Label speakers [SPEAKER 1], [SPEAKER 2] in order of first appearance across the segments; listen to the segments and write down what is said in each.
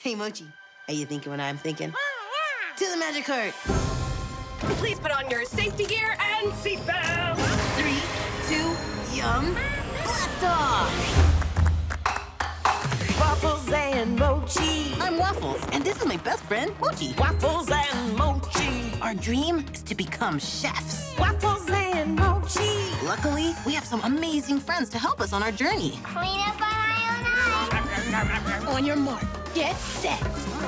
[SPEAKER 1] Hey, Mochi. How you thinking what I'm thinking? To the magic cart.
[SPEAKER 2] Please put on your safety gear and seatbelt.
[SPEAKER 1] Three, two, yum. Blast off!
[SPEAKER 3] Waffles and mochi.
[SPEAKER 1] I'm Waffles, and this is my best friend, Mochi.
[SPEAKER 3] Waffles and mochi.
[SPEAKER 1] Our dream is to become chefs.
[SPEAKER 3] Waffles and mochi.
[SPEAKER 1] Luckily, we have some amazing friends to help us on our journey.
[SPEAKER 4] Clean up on aisle nine.
[SPEAKER 1] On your mark, get set,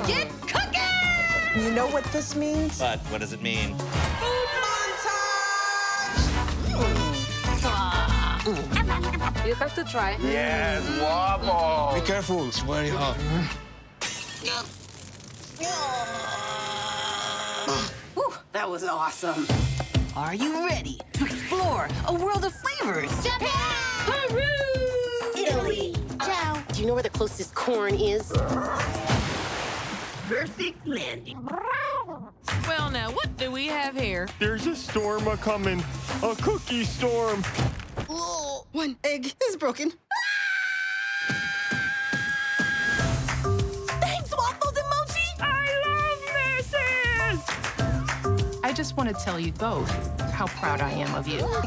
[SPEAKER 1] get cooking!
[SPEAKER 3] You know what this means?
[SPEAKER 5] But what does it mean? Food montage.
[SPEAKER 2] You have to try.
[SPEAKER 6] Yes, waffle.
[SPEAKER 7] Be careful, it's very hot.
[SPEAKER 1] Whew, that was awesome. Are you ready to explore a world of flavors?
[SPEAKER 4] Japan!
[SPEAKER 1] Peru!
[SPEAKER 4] Italy! Ciao.
[SPEAKER 2] Do you know where the closest corn is?
[SPEAKER 1] Perfect landing.
[SPEAKER 8] Well, now, what do we have here?
[SPEAKER 6] There's a storm a coming. A cookie storm.
[SPEAKER 1] Oh, one egg is broken. Thanks, Waffles and Mochi!
[SPEAKER 6] I love Mrs.
[SPEAKER 8] I just want to tell you both how proud I am of you.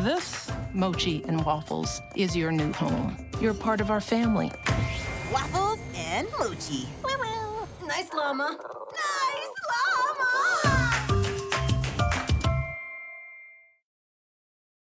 [SPEAKER 8] This, Mochi and Waffles, is your new home. You're part of our family.
[SPEAKER 1] Waffles and Mochi. Nice llama.